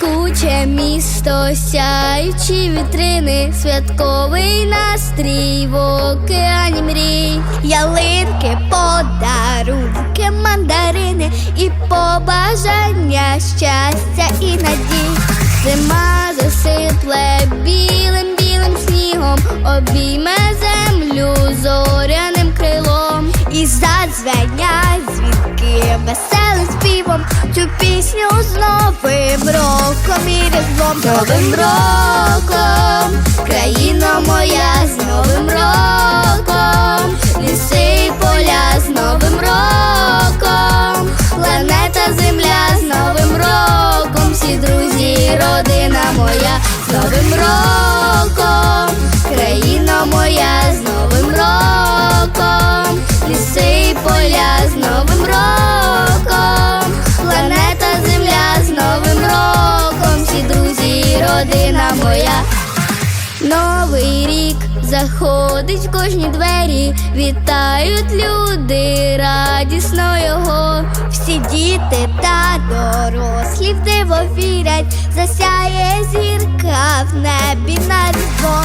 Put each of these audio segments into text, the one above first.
Блискуче місто, сяючі вітрини, святковий настрій в океані мрій, ялинки, подарунки, мандарини і побажання щастя і надій. Зима засипле білим білим снігом, обійме землю зоряним крилом і задзвенять дзвінки веселим співом. Цю пісню з новим роком і різдвом, новим роком, країна моя, з новим роком, Новий рік заходить в кожні двері, вітають люди радісно його. Всі діти та дорослі в диво вірять, засяє зірка в небі на різдво.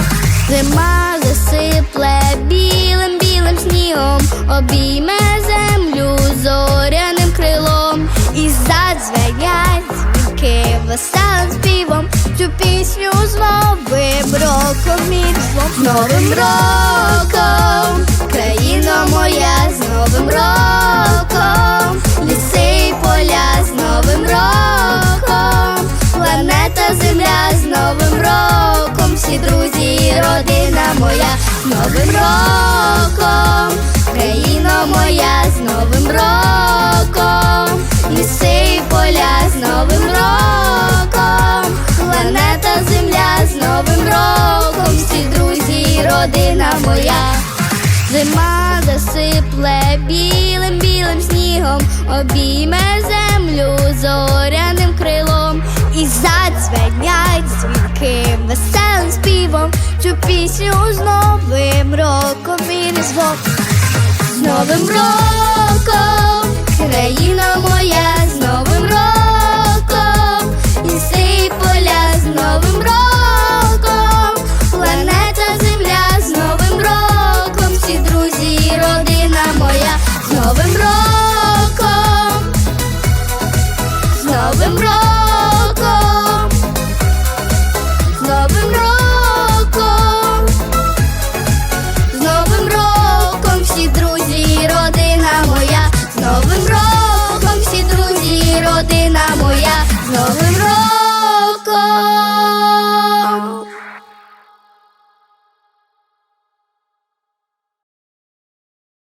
Зима засипле білим білим снігом, обійме роком. З новим роком, країна моя, з новим роком, ліси і поля з новим роком, планета Земля з новим роком, всі друзі, родина моя, з новим роком, моя. Зима засипле білим білим снігом, обійме землю зоряним крилом і задзвенять дзвінки веселим співом. Цю пісню з новим роком і різдвом. З новим роком, країна моя,